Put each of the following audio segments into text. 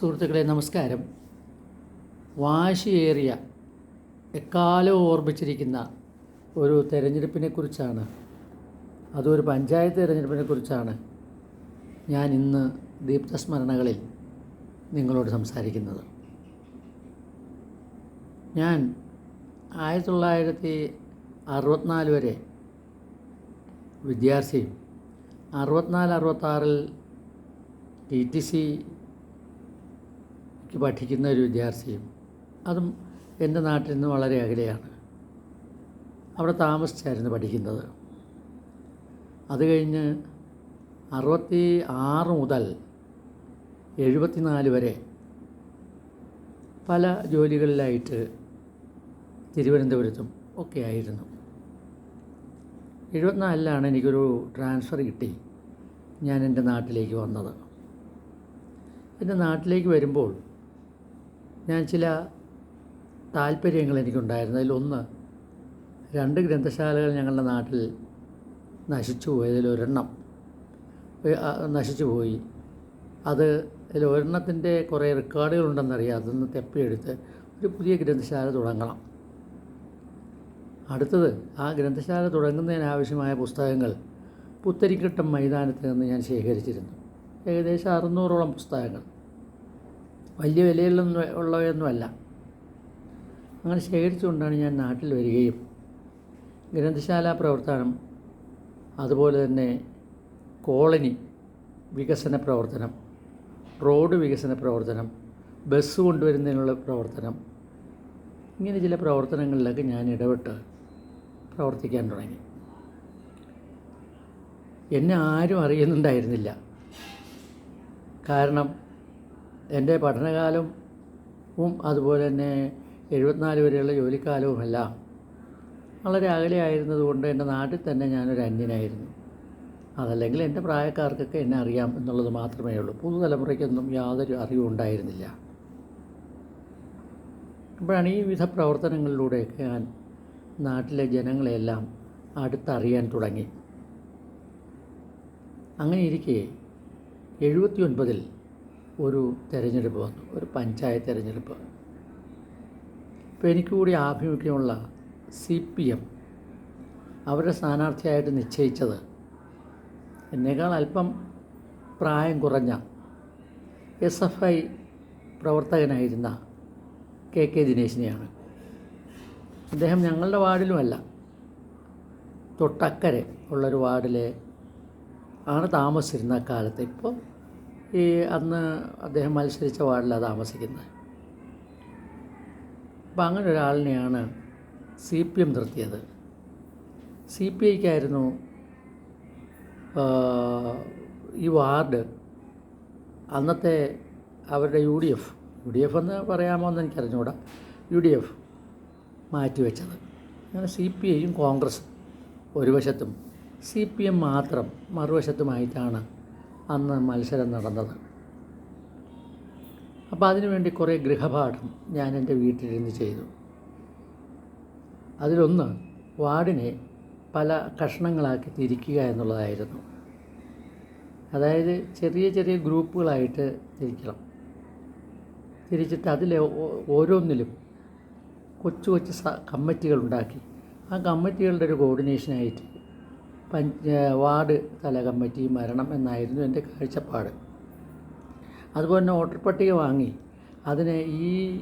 സുഹൃത്തുക്കളെ നമസ്കാരം. വാശിയേറിയ എക്കാലോ ഓർമ്മിച്ചിരിക്കുന്ന ഒരു തെരഞ്ഞെടുപ്പിനെ കുറിച്ചാണ്. അതൊരു പഞ്ചായത്ത് തെരഞ്ഞെടുപ്പിനെ കുറിച്ചാണ് ഞാൻ ഇന്ന് ദീപ്തസ്മരണകളിൽ നിങ്ങളോട് സംസാരിക്കുന്നത്. ഞാൻ ആയിരത്തി തൊള്ളായിരത്തി അറുപത്തിനാല് വരെ വിദ്യാർത്ഥിയും അറുപത്തിനാല് അറുപത്താറിൽ ടി ടി സി പഠിക്കുന്ന ഒരു വിദ്യാർത്ഥിയും അതും എന്റെ നാട്ടിൽ നിന്ന് വളരെ അകലെയാണ്. അവിടെ താമസിച്ചായിരുന്നു പഠിക്കുന്നത്. അത് കഴിഞ്ഞ് അറുപത്തി ആറ് മുതൽ എഴുപത്തിനാല് വരെ പല ജോലികളിലായിട്ട് തിരുവനന്തപുരത്തും ഒക്കെ ആയിരുന്നു. എഴുപത്തിനാലിലാണ് എനിക്കൊരു ട്രാൻസ്ഫർ കിട്ടി. ഞാൻ എന്റെ നാട്ടിലേക്ക് വന്നത്. എന്റെ നാട്ടിലേക്ക് വരുമ്പോൾ ഞാൻ ചില താല്പര്യങ്ങൾ എനിക്കുണ്ടായിരുന്നു. അതിലൊന്ന് രണ്ട് ഗ്രന്ഥശാലകൾ ഞങ്ങളുടെ നാട്ടിൽ നശിച്ചു പോയി അതിലൊരെണ്ണം നശിച്ചു പോയി. അത് അതിൽ ഒരെണ്ണത്തിന്റെ കുറേ റെക്കോർഡുകളുണ്ടെന്നറിയാം. അതൊന്ന് തെപ്പിയെടുത്ത് ഒരു പുതിയ ഗ്രന്ഥശാല തുടങ്ങണം. അടുത്തത് ആ ഗ്രന്ഥശാല തുടങ്ങുന്നതിനാവശ്യമായ പുസ്തകങ്ങൾ പുത്തരിക്കട്ടം മൈതാനത്ത് നിന്ന് ഞാൻ ശേഖരിച്ചിരുന്നു. ഏകദേശം അറുന്നൂറോളം പുസ്തകങ്ങൾ. വലിയ വിലയിലൊന്നും ഉള്ളവയൊന്നുമല്ല. അങ്ങനെ ശേഖരിച്ചുകൊണ്ടാണ് ഞാൻ നാട്ടിൽ വരികയും ഗ്രന്ഥശാല പ്രവർത്തനം അതുപോലെ തന്നെ കോളനി വികസന പ്രവർത്തനം റോഡ് വികസന പ്രവർത്തനം ബസ് കൊണ്ടുവരുന്നതിനുള്ള പ്രവർത്തനം ഇങ്ങനെ ചില പ്രവർത്തനങ്ങളിലൊക്കെ ഞാൻ ഇടപെട്ട് പ്രവർത്തിക്കാൻ തുടങ്ങി. എന്നെ ആരും അറിയുന്നുണ്ടായിരുന്നില്ല. കാരണം എന്റെ പഠനകാലവും അതുപോലെ തന്നെ എഴുപത്തിനാല് വരെയുള്ള ജോലിക്കാലവുമെല്ലാം വളരെ അകലെ ആയിരുന്നതുകൊണ്ട് എന്റെ നാട്ടിൽ തന്നെ ഞാനൊരു അന്യനായിരുന്നു. അതല്ലെങ്കിൽ എന്റെ പ്രായക്കാർക്കൊക്കെ എന്നെ അറിയാം എന്നുള്ളത് മാത്രമേ ഉള്ളൂ. പുതുതലമുറയ്ക്കൊന്നും യാതൊരു അറിവും ഉണ്ടായിരുന്നില്ല. അപ്പോഴാണ് ഈ വിധ പ്രവർത്തനങ്ങളിലൂടെയൊക്കെ ഞാൻ നാട്ടിലെ ജനങ്ങളെയെല്ലാം അടുത്തറിയാൻ തുടങ്ങി. അങ്ങനെ ഇരിക്കെ എഴുപത്തി ഒൻപതിൽ ഒരു തിരഞ്ഞെടുപ്പ് വന്നു ഒരു പഞ്ചായത്ത് തിരഞ്ഞെടുപ്പ് ഇപ്പോൾ എനിക്ക് കൂടി ആഭിമുഖ്യമുള്ള സി പി എം അവരുടെ സ്ഥാനാർത്ഥിയായിട്ട് നിശ്ചയിച്ചത് എന്നേക്കാൾ അല്പം പ്രായം കുറഞ്ഞ എസ് എഫ് ഐ പ്രവർത്തകനായിരുന്ന കെ കെ ദിനേശിനെയാണ്. അദ്ദേഹം ഞങ്ങളുടെ വാർഡിലുമല്ല തൊട്ടക്കരെ ഉള്ളൊരു വാർഡിലെ ആണ് താമസിച്ചിരുന്ന കാലത്ത്. ഇപ്പോൾ ഈ അന്ന് അദ്ദേഹം മത്സരിച്ച വാർഡിലാണ് താമസിക്കുന്നത്. അപ്പം അങ്ങനെ ഒരാളിനെയാണ് സി പി എം നിർത്തിയത്. സി പി ഐക്കായിരുന്നു ഈ വാർഡ് അന്നത്തെ അവരുടെ U D F U D F എന്ന് പറയാമോ എന്ന് എനിക്കറിഞ്ഞുകൂടാ യു ഡി എഫ് മാറ്റിവെച്ചത് അങ്ങനെ സി പി ഐയും കോൺഗ്രസ് ഒരു വശത്തും സി പി എം മാത്രം മറുവശത്തുമായിട്ടാണ് അന്ന് മത്സരം നടന്നത്. അപ്പോൾ അതിനുവേണ്ടി കുറേ ഗൃഹപാഠം ഞാൻ എന്റെ വീട്ടിലിരുന്ന് ചെയ്തു. അതിലൊന്ന് വാർഡിനെ പല കഷ്ണങ്ങളാക്കി തിരിക്കുക എന്നുള്ളതായിരുന്നു. അതായത് ചെറിയ ചെറിയ ഗ്രൂപ്പുകളായിട്ട് തിരിക്കണം. തിരിച്ചിട്ട് അതിലെ ഓരോന്നിലും കൊച്ചു കൊച്ചു ഉണ്ടാക്കി ആ കമ്മിറ്റികളുടെ ഒരു കോർഡിനേഷനായിട്ട് പഞ്ച വാർഡ് തല കമ്മിറ്റി മരണം എന്നായിരുന്നു എന്റെ കാഴ്ചപ്പാട്. അതുപോലെ തന്നെ വോട്ടർ പട്ടിക വാങ്ങി. അതിനെ ഈ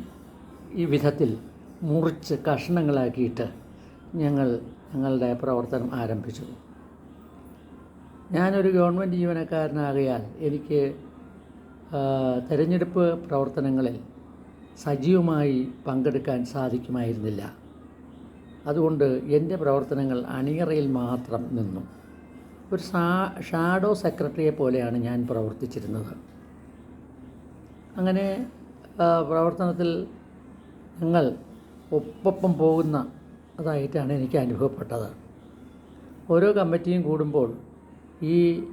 ഈ വിധത്തിൽ മുറിച്ച് കഷ്ണങ്ങളാക്കിയിട്ട് ഞങ്ങൾ ഞങ്ങളുടെ പ്രവർത്തനം ആരംഭിച്ചു. ഞാനൊരു ഗവൺമെന്റ് ജീവനക്കാരനാകയാൽ എനിക്ക് തെരഞ്ഞെടുപ്പ് പ്രവർത്തനങ്ങളിൽ സജീവമായി പങ്കെടുക്കാൻ സാധിക്കുമായിരുന്നില്ല. അതുകൊണ്ട് എന്റെ പ്രവർത്തനങ്ങൾ അണിയറയിൽ മാത്രം നിന്നു. ഒരു സാ ഷാഡോ സെക്രട്ടറിയെ പോലെയാണ് ഞാൻ പ്രവർത്തിച്ചിരുന്നത്. അങ്ങനെ പ്രവർത്തനത്തിൽ ഞങ്ങൾ ഒപ്പം പോകുന്ന അതായിട്ടാണ് എനിക്ക് അനുഭവപ്പെട്ടത്. ഓരോ കമ്മിറ്റിയും കൂടുമ്പോൾ ഈ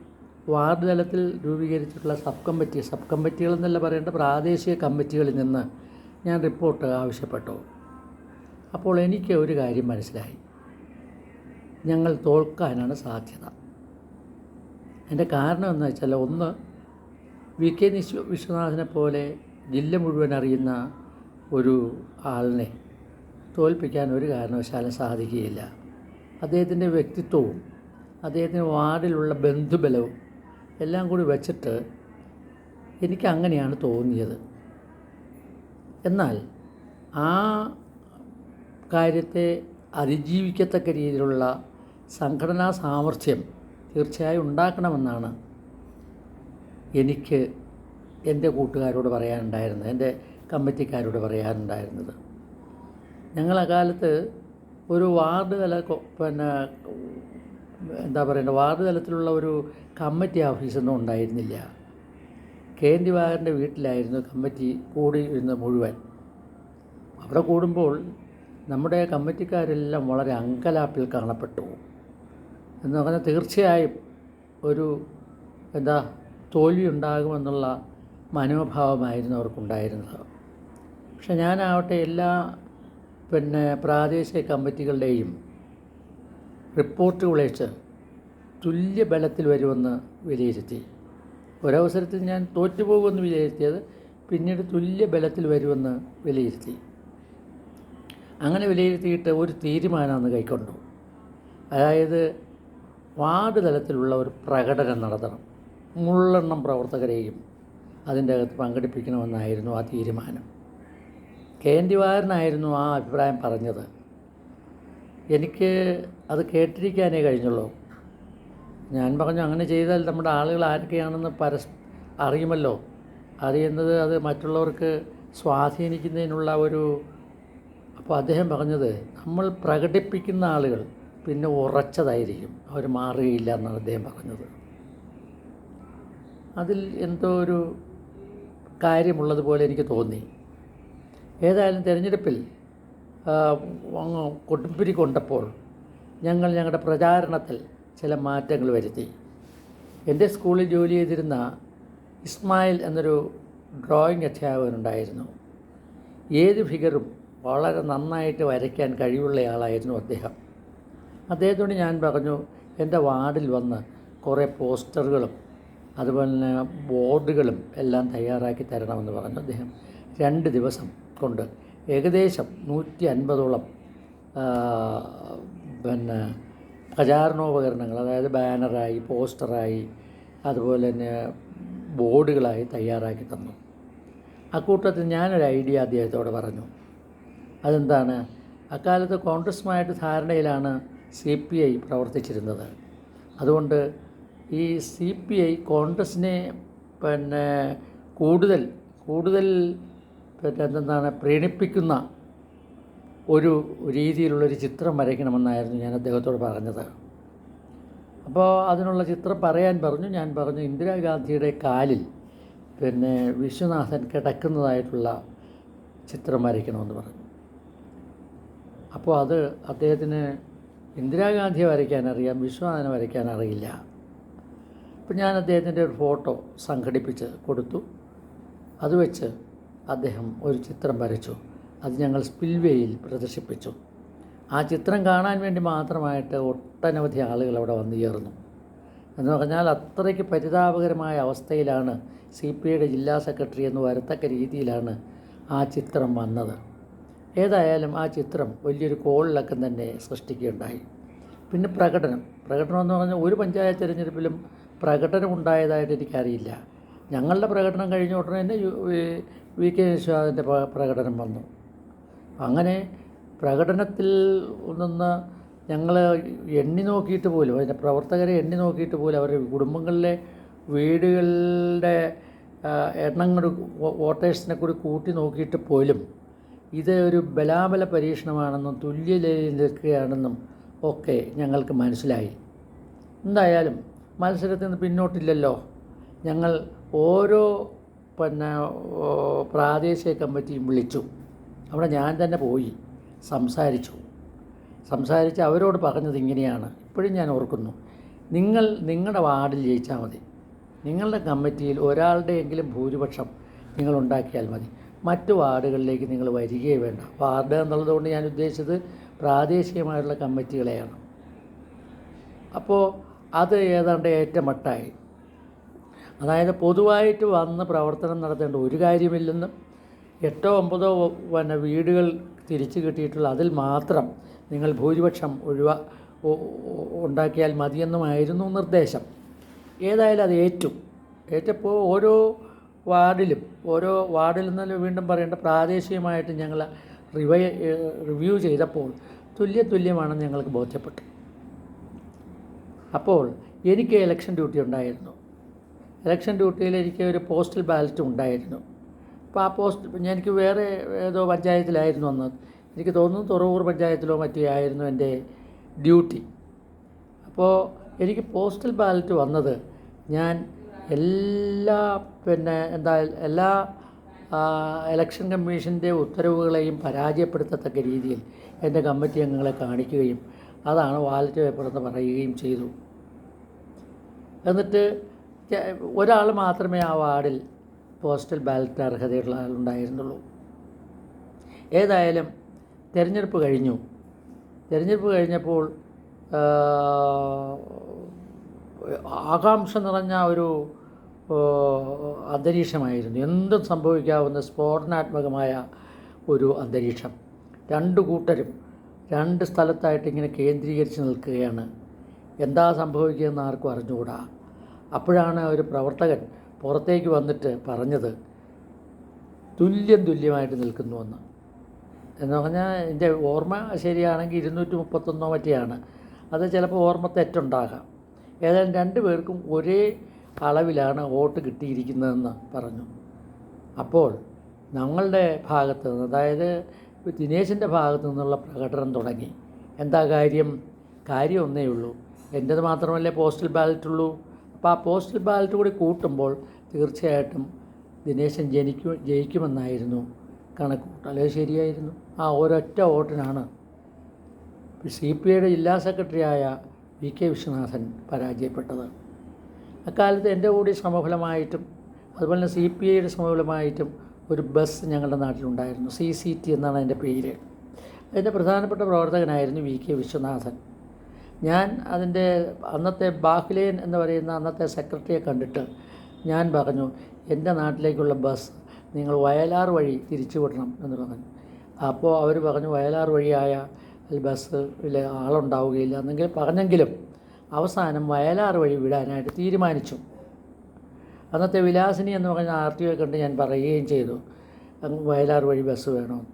വാർഡ് തലത്തിൽ രൂപീകരിച്ചിട്ടുള്ള സബ് കമ്മിറ്റി സബ് കമ്മിറ്റികൾ എന്നല്ല പറയേണ്ട പ്രാദേശിക കമ്മിറ്റികളിൽ നിന്ന് ഞാൻ റിപ്പോർട്ട് ആവശ്യപ്പെട്ടു. അപ്പോൾ എനിക്ക് ഒരു കാര്യം മനസ്സിലായി. ഞങ്ങൾ തോൽക്കാനാണ് സാധ്യത. എന്റെ കാരണം എന്ന് വെച്ചാൽ ഒന്ന് വി കെ നിശ്വ വിശ്വനാഥനെ പോലെ ജില്ല മുഴുവൻ അറിയുന്ന ഒരു ആളിനെ തോൽപ്പിക്കാൻ ഒരു കാരണവശാലും സാധിക്കുകയില്ല. അദ്ദേഹത്തിന്റെ വ്യക്തിത്വവും അദ്ദേഹത്തിന് വാർഡിലുള്ള ബന്ധുബലവും എല്ലാം കൂടി വച്ചിട്ട് എനിക്ക് അങ്ങനെയാണ് തോന്നിയത്. എന്നാൽ ആ കാര്യത്തെ അതിജീവിക്കത്തക്ക രീതിയിലുള്ള സംഘടനാ സാമർഥ്യം തീർച്ചയായും ഉണ്ടാക്കണമെന്നാണ് എനിക്ക് എന്റെ കൂട്ടുകാരോട് പറയാനുണ്ടായിരുന്നത് എന്റെ കമ്മിറ്റിക്കാരോട് പറയാനുണ്ടായിരുന്നത്. ഞങ്ങൾ അക്കാലത്ത് ഒരു വാർഡ് തല പിന്നെ എന്താ പറയുക വാർഡ് തലത്തിലുള്ള ഒരു കമ്മിറ്റി ഓഫീസൊന്നും ഉണ്ടായിരുന്നില്ല. കെ എൻ ദിവാകരന്റെ വീട്ടിലായിരുന്നു കമ്മിറ്റി കൂടി മുഴുവൻ. അവിടെ കൂടുമ്പോൾ നമ്മുടെ കമ്മിറ്റിക്കാരെല്ലാം വളരെ അങ്കലാപ്പിൽ കാണപ്പെട്ടു. എന്ന് പറഞ്ഞാൽ തീർച്ചയായും ഒരു എന്താ തോൽവി ഉണ്ടാകുമെന്നുള്ള മനോഭാവമായിരുന്നു അവർക്കുണ്ടായിരുന്നത്. പക്ഷെ ഞാനാവട്ടെ എല്ലാ പിന്നെ പ്രാദേശിക കമ്മിറ്റികളുടെയും റിപ്പോർട്ടുകൾ വെച്ച് തുല്യ ബലത്തിൽ വരുമെന്ന് വിലയിരുത്തി. ഒരവസരത്തിൽ ഞാൻ തോറ്റുപോകുമെന്ന് വിലയിരുത്തിയത് പിന്നീട് തുല്യ ബലത്തിൽ വരുമെന്ന് വിലയിരുത്തി. അങ്ങനെ ഒരു തീരുമാനം അന്ന് കൈക്കൊണ്ടു. അതായത് വാർഡ് തലത്തിലുള്ള ഒരു പ്രകടനം നടത്തണം. മുള്ളെണ്ണം പ്രവർത്തകരെയും അതിന്റെ അകത്ത് പങ്കെടുപ്പിക്കണമെന്നായിരുന്നു ആ തീരുമാനം. കെ. എൻ. ദിവാകരനായിരുന്നു ആ അഭിപ്രായം പറഞ്ഞത്. എനിക്ക് അത് കേട്ടിരിക്കാനേ കഴിഞ്ഞുള്ളൂ. ഞാൻ പറഞ്ഞു അങ്ങനെ ചെയ്താൽ നമ്മുടെ ആളുകൾ ആരൊക്കെയാണെന്ന് പരസ് അറിയുമല്ലോ. അറിയുന്നത് അത് മറ്റുള്ളവർക്ക് സ്വാധീനിക്കുന്നതിനുള്ള ഒരു അപ്പോൾ അദ്ദേഹം പറഞ്ഞത് നമ്മൾ പ്രകടിപ്പിക്കുന്ന ആളുകൾ പിന്നെ ഉറച്ചതായിരിക്കും. അവർ മാറുകയില്ല എന്നാണ് അദ്ദേഹം പറഞ്ഞത്. അതിൽ എന്തോ ഒരു കാര്യമുള്ളതുപോലെ എനിക്ക് തോന്നി. ഏതായാലും തിരഞ്ഞെടുപ്പിൽ കൊടുമ്പിരി കൊണ്ടപ്പോൾ ഞങ്ങൾ ഞങ്ങളുടെ പ്രചാരണത്തിൽ ചില മാറ്റങ്ങൾ വരുത്തി. എന്റെ സ്കൂളിൽ ജോലി ചെയ്തിരുന്ന ഇസ്മായിൽ എന്നൊരു ഡ്രോയിങ് അധ്യാപകനുണ്ടായിരുന്നു ഏത് ഫിഗറും വളരെ നന്നായിട്ട് വരയ്ക്കാൻ കഴിവുള്ളയാളായിരുന്നു അദ്ദേഹം. അദ്ദേഹത്തോട് ഞാൻ പറഞ്ഞു എന്റെ വാർഡിൽ വന്ന് കുറേ പോസ്റ്ററുകളും അതുപോലെ തന്നെ ബോർഡുകളും എല്ലാം തയ്യാറാക്കി തരണമെന്ന് പറഞ്ഞു അദ്ദേഹം. രണ്ട് ദിവസം കൊണ്ട് ഏകദേശം നൂറ്റി അൻപതോളം പിന്നെ പ്രചാരണോപകരണങ്ങൾ അതായത് ബാനറായി പോസ്റ്ററായി അതുപോലെ തന്നെ ബോർഡുകളായി തയ്യാറാക്കി തന്നു. അക്കൂട്ടത്തിൽ ഞാനൊരു ഐഡിയ അദ്ദേഹത്തോട് പറഞ്ഞു. അതെന്താണ്? അക്കാലത്ത് കോൺഗ്രസുമായിട്ട് ധാരണയിലാണ് സി പി ഐ പ്രവർത്തിച്ചിരുന്നത്. അതുകൊണ്ട് ഈ സി പി ഐ കോൺഗ്രസിനെ പിന്നെ കൂടുതൽ കൂടുതൽ പിന്നെ എന്താണ് പ്രീണിപ്പിക്കുന്ന ഒരു രീതിയിലുള്ളൊരു ചിത്രം വരയ്ക്കണമെന്നായിരുന്നു ഞാൻ അദ്ദേഹത്തോട് പറഞ്ഞത്. അപ്പോൾ അതിനുള്ള ചിത്രം പറയാൻ പറഞ്ഞു. ഞാൻ പറഞ്ഞു ഇന്ദിരാഗാന്ധിയുടെ കാലിൽ പിന്നെ വിശ്വനാഥൻ കിടക്കുന്നതായിട്ടുള്ള ചിത്രം വരയ്ക്കണമെന്ന് പറഞ്ഞു. അപ്പോൾ അത് അദ്ദേഹത്തിന് ഇന്ദിരാഗാന്ധിയെ വരയ്ക്കാൻ അറിയാം വിശ്വനാഥനെ വരയ്ക്കാൻ അറിയില്ല. അപ്പോൾ ഞാൻ അദ്ദേഹത്തിന്റെ ഒരു ഫോട്ടോ സംഘടിപ്പിച്ച് കൊടുത്തു. അത് വെച്ച് അദ്ദേഹം ഒരു ചിത്രം വരച്ചു. അത് ഞങ്ങൾ സ്പിൽവേയിൽ പ്രദർശിപ്പിച്ചു. ആ ചിത്രം കാണാൻ വേണ്ടി മാത്രമായിട്ട് ഒട്ടനവധി ആളുകൾ അവിടെ വന്നു ചേർന്നു. എന്ന് പറഞ്ഞാൽ അത്രയ്ക്ക് പരിതാപകരമായ അവസ്ഥയിലാണ് സി പി ഐയുടെ ജില്ലാ സെക്രട്ടറി എന്ന് വരത്തക്ക രീതിയിലാണ് ആ ചിത്രം വന്നത്. ഏതായാലും ആ ചിത്രം വലിയൊരു കോളിളക്കം തന്നെ സൃഷ്ടിക്കുകയുണ്ടായി. പിന്നെ പ്രകടനം. പ്രകടനം എന്ന് പറഞ്ഞാൽ ഒരു പഞ്ചായത്ത് തിരഞ്ഞെടുപ്പിലും പ്രകടനം ഉണ്ടായതായിട്ട് എനിക്കറിയില്ല. ഞങ്ങളുടെ പ്രകടനം കഴിഞ്ഞ ഉടനെ തന്നെ വി- കെ വിശ്വനാഥിന്റെ പ്രകടനം വന്നു. അങ്ങനെ പ്രകടനത്തിൽ നിന്ന് ഞങ്ങൾ എണ്ണി നോക്കിയിട്ട് പോലും അതിന്റെ പ്രവർത്തകരെ എണ്ണി നോക്കിയിട്ട് പോലും അവരുടെ കുടുംബങ്ങളിലെ വീടുകളുടെ എണ്ണങ്ങൾ എണ്ണം വോട്ടേഴ്സിനെ കൂടി കൂട്ടി നോക്കിയിട്ട് പോലും ഇത് ഒരു ബലാബല പരീക്ഷണമാണെന്നും തുല്യതയിൽ നിൽക്കുകയാണെന്നും ഒക്കെ ഞങ്ങൾക്ക് മനസ്സിലായി. എന്തായാലും മത്സരത്തിൽ നിന്ന് പിന്നോട്ടില്ലല്ലോ. ഞങ്ങൾ ഓരോ പിന്നെ പ്രാദേശിക കമ്മിറ്റിയും വിളിച്ചു. അവിടെ ഞാൻ തന്നെ പോയി സംസാരിച്ചു. സംസാരിച്ച് അവരോട് പറഞ്ഞത് ഇങ്ങനെയാണ്. ഇപ്പോഴും ഞാൻ ഓർക്കുന്നു. നിങ്ങൾ നിങ്ങളുടെ വാർഡിൽ ജയിച്ചാൽ മതി. നിങ്ങളുടെ കമ്മിറ്റിയിൽ ഒരാളുടെയെങ്കിലും ഭൂരിപക്ഷം നിങ്ങൾ ഉണ്ടാക്കിയാൽ മതി. മറ്റു വാർഡുകളിലേക്ക് നിങ്ങൾ വരികയേ വേണ്ട. വാർഡ് എന്നുള്ളതുകൊണ്ട് ഞാൻ ഉദ്ദേശിച്ചത് പ്രാദേശികമായിട്ടുള്ള കമ്മിറ്റികളെയാണ്. അപ്പോൾ അത് ഏതാണ്ട് ഏറ്റമട്ടായി. അതായത് പൊതുവായിട്ട് വന്ന് പ്രവർത്തനം നടത്തേണ്ട ഒരു കാര്യമില്ലെന്നും എട്ടോ ഒമ്പതോ പിന്നെ വീടുകൾ തിരിച്ചു കിട്ടിയിട്ടുള്ള അതിൽ മാത്രം നിങ്ങൾ ഭൂരിപക്ഷം ഒഴിവാ ഉണ്ടാക്കിയാൽ മതിയെന്നുമായിരുന്നു നിർദ്ദേശം. ഏതായാലും അത് ഏറ്റു. ഏറ്റപ്പോൾ ഓരോ വാർഡിലും ഓരോ വാർഡിൽ നിന്നും വീണ്ടും പറയേണ്ട പ്രാദേശികമായിട്ട് ഞങ്ങൾ റിവൈ റിവ്യൂ ചെയ്തപ്പോൾ തുല്യ തുല്യമാണെന്ന് ഞങ്ങൾക്ക് ബോധ്യപ്പെട്ടു അപ്പോൾ എനിക്ക് ഇലക്ഷൻ ഡ്യൂട്ടി ഉണ്ടായിരുന്നു. ഇലക്ഷൻ ഡ്യൂട്ടിയിൽ എനിക്ക് ഒരു പോസ്റ്റൽ ബാലറ്റ് ഉണ്ടായിരുന്നു. അപ്പോൾ ആ പോസ്റ്റ് എനിക്ക് വേറെ ഏതോ പഞ്ചായത്തിലായിരുന്നു അന്ന്. എനിക്ക് തോന്നുന്നു തുറവൂർ പഞ്ചായത്തിലോ മറ്റോ ആയിരുന്നു എന്റെ ഡ്യൂട്ടി അപ്പോൾ എനിക്ക് പോസ്റ്റൽ ബാലറ്റ് വന്നത് ഞാൻ എല്ലാ പിന്നെ എന്താ എല്ലാ ഇലക്ഷൻ കമ്മീഷന്റെ ഉത്തരവുകളെയും പരാജയപ്പെടുത്തത്തക്ക രീതിയിൽ എന്റെ കമ്മിറ്റി അംഗങ്ങളെ കാണിക്കുകയും അതാണ് വാലറ്റ് പേപ്പർ എന്ന് പറയുകയും ചെയ്തു. എന്നിട്ട് ഒരാൾ മാത്രമേ ആ വാർഡിൽ പോസ്റ്റൽ ബാലറ്റ് അർഹതയുള്ള ആളുണ്ടായിരുന്നുള്ളൂ ഏതായാലും തിരഞ്ഞെടുപ്പ് കഴിഞ്ഞു. തിരഞ്ഞെടുപ്പ് കഴിഞ്ഞപ്പോൾ ആകാംക്ഷ നിറഞ്ഞ ഒരു അന്തരീക്ഷമായിരുന്നു. എന്തും സംഭവിക്കാവുന്ന സ്ഫോടനാത്മകമായ ഒരു അന്തരീക്ഷം. രണ്ട് കൂട്ടരും രണ്ട് സ്ഥലത്തായിട്ട് ഇങ്ങനെ കേന്ദ്രീകരിച്ച് നിൽക്കുകയാണ്. എന്താ സംഭവിക്കുകയെന്ന് ആർക്കും അറിഞ്ഞുകൂടാ. അപ്പോഴാണ് ഒരു പ്രവർത്തകൻ പുറത്തേക്ക് വന്നിട്ട് പറഞ്ഞത് തുല്യം തുല്യമായിട്ട് നിൽക്കുന്നുവെന്ന് എന്ന്. പറഞ്ഞാൽ എന്റെ ഓർമ്മ ശരിയാണെങ്കിൽ ഇരുന്നൂറ്റി മുപ്പത്തൊന്നോ മറ്റെയാണ്. അത് ചിലപ്പോൾ ഓർമ്മ തെറ്റുണ്ടാകാം. ഏതായാലും രണ്ടു പേർക്കും ഒരേ അളവിലാണ് വോട്ട് കിട്ടിയിരിക്കുന്നതെന്ന് പറഞ്ഞു. അപ്പോൾ ഞങ്ങളുടെ ഭാഗത്ത് നിന്ന് അതായത് ദിനേശിന്റെ ഭാഗത്തു നിന്നുള്ള പ്രകടനം തുടങ്ങി. എന്താ കാര്യം? കാര്യം ഒന്നേ ഉള്ളൂ. എന്റേത് മാത്രമല്ലേ പോസ്റ്റൽ ബാലറ്റ് ഉള്ളൂ അപ്പോൾ ആ പോസ്റ്റൽ ബാലറ്റ് കൂടി കൂട്ടുമ്പോൾ തീർച്ചയായിട്ടും ദിനേശൻ ജനിക്കും ജയിക്കുമെന്നായിരുന്നു കണക്ക് കൂട്ടൽ അത് ശരിയായിരുന്നു. ആ ഒരൊറ്റ വോട്ടിനാണ്. സി പി ഐയുടെ ജില്ലാ സെക്രട്ടറിയായ വി കെ വിശ്വനാഥൻ പരാജയപ്പെട്ടത്. അക്കാലത്ത് എന്റെ കൂടി സമഫലമായിട്ടും അതുപോലെ തന്നെ സി പി ഐയുടെ ശ്രമഫലമായിട്ടും ഒരു ബസ് ഞങ്ങളുടെ നാട്ടിലുണ്ടായിരുന്നു സി സി ടി എന്നാണ് അതിന്റെ പേര്. അതിന്റെ പ്രധാനപ്പെട്ട പ്രവർത്തകനായിരുന്നു വി കെ വിശ്വനാഥൻ. ഞാൻ അതിന്റെ അന്നത്തെ ബാഹ്ലേൻ എന്ന് പറയുന്ന അന്നത്തെ സെക്രട്ടറിയെ കണ്ടിട്ട് ഞാൻ പറഞ്ഞു എന്റെ നാട്ടിലേക്കുള്ള ബസ് നിങ്ങൾ വയലാർ വഴി തിരിച്ചു വിടണം എന്ന് പറഞ്ഞു. അപ്പോൾ അവർ പറഞ്ഞു വയലാർ വഴിയായ ബസ്സിൽ ആളുണ്ടാവുകയില്ല എന്നെങ്കിൽ പറഞ്ഞെങ്കിലും അവസാനം വയലാർ വഴി വിടാനായിട്ട് തീരുമാനിച്ചു. അന്നത്തെ വിലാസിനി എന്ന് പറഞ്ഞ ആർ ടി ഒ കണ്ട് ഞാൻ പറയുകയും ചെയ്തു. വയലാർ വഴി ബസ് വേണോ?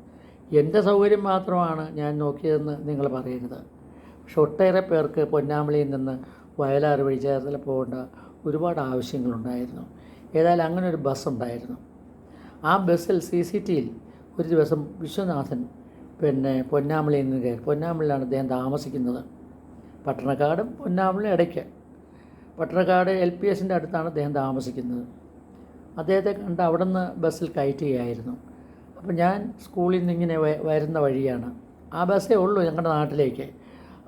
എന്റെ സൗകര്യം മാത്രമാണ് ഞാൻ നോക്കിയതെന്ന് നിങ്ങൾ പറയുന്നത്. പക്ഷെ ഒട്ടേറെ പേർക്ക് പൊന്നാമ്പളിയിൽ നിന്ന് വയലാർ വഴി ചേർത്തല പോകേണ്ട ഒരുപാട് ആവശ്യങ്ങളുണ്ടായിരുന്നു. ഏതായാലും അങ്ങനെ ഒരു ബസ് ഉണ്ടായിരുന്നു. ആ ബസ്സിൽ സി സി ടിയിൽ ഒരു ദിവസം വിശ്വനാഥൻ പിന്നെ പൊന്നാമളിയിൽ നിന്ന് കയറി. പൊന്നാമളിയിലാണ് അദ്ദേഹം താമസിക്കുന്നത്. പട്ടണക്കാടും പൊന്നാമളി ഇടയ്ക്ക്. പട്ടണക്കാട് എൽ പി എസിന്റെ അടുത്താണ് അദ്ദേഹം താമസിക്കുന്നത്. അദ്ദേഹത്തെ കണ്ട് അവിടെ നിന്ന് ബസ്സിൽ കയറ്റുകയായിരുന്നു. അപ്പോൾ ഞാൻ സ്കൂളിൽ നിന്ന് ഇങ്ങനെ വരുന്ന വഴിയാണ്. ആ ബസ്സേ ഉള്ളൂ ഞങ്ങളുടെ നാട്ടിലേക്ക്.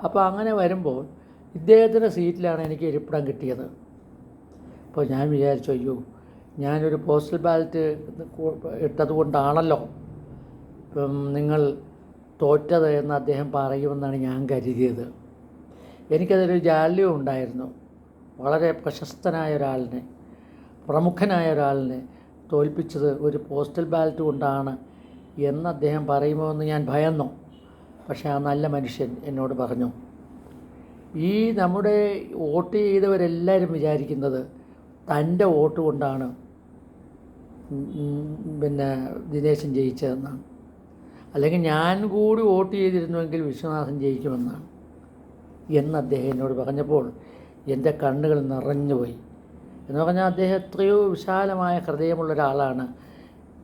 അപ്പോൾ അങ്ങനെ വരുമ്പോൾ ഇദ്ദേഹത്തിന്റെ സീറ്റിലാണ് എനിക്ക് ഇരിപ്പിടം കിട്ടിയത്. അപ്പോൾ ഞാൻ വിചാരിച്ചു അയ്യോ ഞാനൊരു പോസ്റ്റൽ ബാലറ്റ് ഇട്ടത് കൊണ്ടാണല്ലോ. ഇപ്പം നിങ്ങൾ തോറ്റത് എന്ന് അദ്ദേഹം പറയുമെന്നാണ് ഞാൻ കരുതിയത്. എനിക്കതൊരു ജാല്യം ഉണ്ടായിരുന്നു. വളരെ പ്രശസ്തനായ ഒരാളിനെ പ്രമുഖനായ ഒരാളിനെ തോൽപ്പിച്ചത് ഒരു പോസ്റ്റൽ ബാലറ്റ് കൊണ്ടാണ് എന്ന് അദ്ദേഹം പറയുമോ എന്ന് ഞാൻ ഭയന്നു. പക്ഷേ ആ നല്ല മനുഷ്യൻ എന്നോട് പറഞ്ഞു ഈ നമ്മുടെ വോട്ട് ചെയ്തവരെല്ലാവരും വിചാരിക്കുന്നത് തന്റെ വോട്ട് കൊണ്ടാണ് പിന്നെ ദിനേശൻ ജയിച്ചതെന്നാണ്. അല്ലെങ്കിൽ ഞാൻ കൂടി വോട്ട് ചെയ്തിരുന്നുവെങ്കിൽ വിശ്വനാഥൻ ജയിക്കുമെന്നാണ് എന്ന് അദ്ദേഹം എന്നോട് പറഞ്ഞപ്പോൾ എന്റെ കണ്ണുകൾ നിറഞ്ഞുപോയി എന്ന് പറഞ്ഞാൽ അദ്ദേഹം എത്രയോ വിശാലമായ ഹൃദയമുള്ള ഒരാളാണ്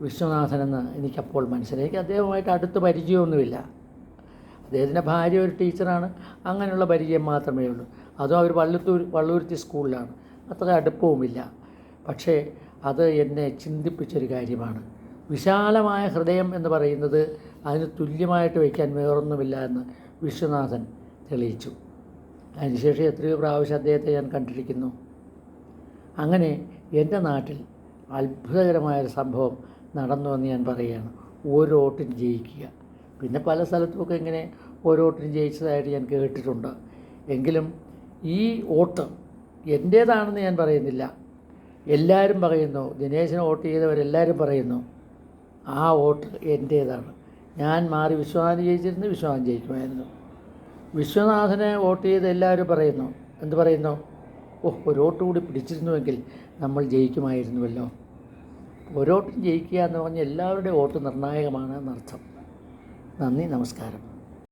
വിശ്വനാഥനെന്ന് എനിക്കപ്പോൾ മനസ്സിലായി. എനിക്ക് അദ്ദേഹവുമായിട്ട് അടുത്ത് പരിചയമൊന്നുമില്ല. അദ്ദേഹത്തിന്റെ ഭാര്യ ഒരു ടീച്ചറാണ്. അങ്ങനെയുള്ള പരിചയം മാത്രമേ ഉള്ളൂ. അതും അവർ വള്ളത്തൂർ വള്ളൂരുത്തി സ്കൂളിലാണ്. അത്ര അടുപ്പവുമില്ല. പക്ഷേ അത് എന്നെ ചിന്തിപ്പിച്ചൊരു കാര്യമാണ്. വിശാലമായ ഹൃദയം എന്ന് പറയുന്നത് അതിന് തുല്യമായിട്ട് വയ്ക്കാൻ വേറൊന്നുമില്ല എന്ന് വിശ്വനാഥൻ തെളിയിച്ചു. അതിനുശേഷം എത്രയോ പ്രാവശ്യം അദ്ദേഹത്തെ ഞാൻ കണ്ടിരിക്കുന്നു. അങ്ങനെ എന്റെ നാട്ടിൽ അത്ഭുതകരമായൊരു സംഭവം നടന്നു എന്ന് ഞാൻ പറയുകയാണ്. ഓരോ വോട്ടിന് ജയിക്കുക. പിന്നെ പല സ്ഥലത്തുമൊക്കെ ഇങ്ങനെ ഓരോ വോട്ടിന് ജയിച്ചതായിട്ട് ഞാൻ കേട്ടിട്ടുണ്ട്. എങ്കിലും ഈ വോട്ട് എന്റേതാണെന്ന് ഞാൻ പറയുന്നില്ല. എല്ലാവരും പറയുന്നു ദിനേശിന് വോട്ട് ചെയ്തവരെല്ലാവരും പറയുന്നു ആ വോട്ട് എന്റേതാണ്. ഞാൻ മാറി വിശ്വനാഥൻ ജയിച്ചിരുന്നു വിശ്വനാഥൻ ജയിക്കുമായിരുന്നു. വിശ്വനാഥനെ വോട്ട് ചെയ്ത് എല്ലാവരും പറയുന്നു. എന്ത് പറയുന്നു? ഓഹ് ഒരു വോട്ട് കൂടി പിടിച്ചിരുന്നുവെങ്കിൽ നമ്മൾ ജയിക്കുമായിരുന്നുവല്ലോ. ഓരോട്ടും ജയിക്കുക എന്ന് പറഞ്ഞാൽ എല്ലാവരുടെയും വോട്ട് നിർണായകമാണ് എന്നർത്ഥം. നന്ദി നമസ്കാരം.